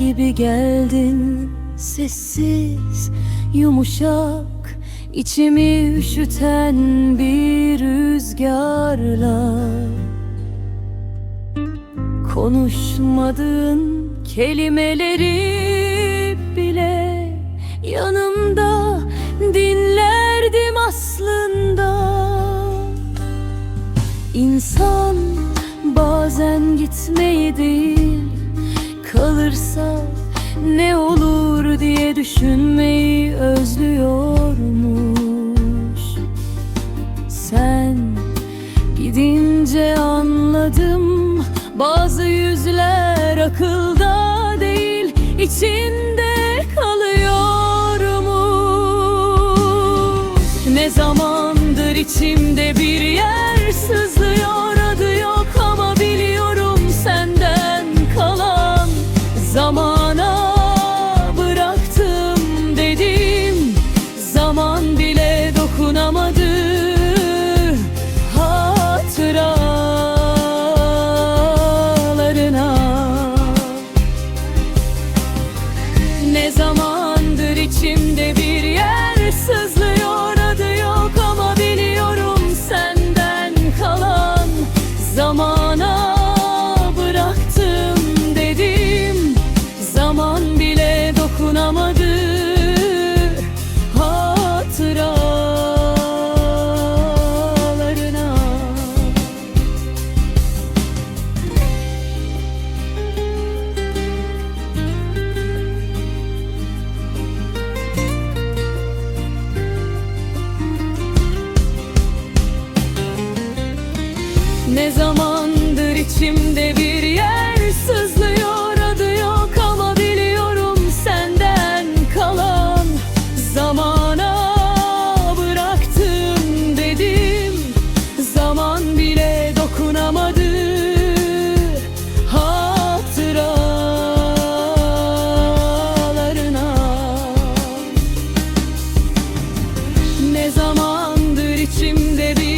gibi geldin. Sessiz, yumuşak içimi üşüten bir rüzgarla. Konuşmadığın kelimeleri bile yanımda dinlerdim aslında. İnsan bazen gitmeyi değil kalırsa ne olur diye düşünmeyi özlüyormuş. Sen gidince anladım bazı yüzler akılda değil içinde kalıyormuş. Ne zamandır içimde bıraktım dedim. Zaman bile dokunamadı hatıralarına. Ne zamandır içimde bir yer sızlıyor adı yok ama biliyorum senden kalan zamana dokunamadı hatıralarına. Ne zamandır içimde bir içimde bir